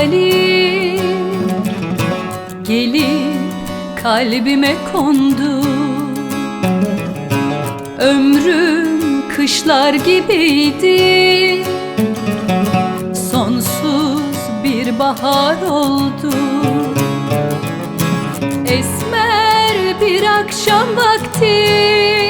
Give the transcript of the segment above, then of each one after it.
hayali Gelip kalbime kondu. Ömrüm kışlar gibiydi. Sonsuz bir bahar oldu. Esmer bir akşam vakti.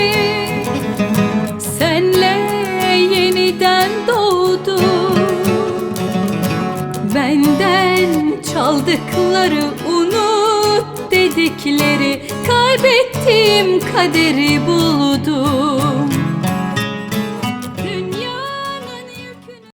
Benden çaldıkları unut dedikleri Kaybettiğim kaderi buldum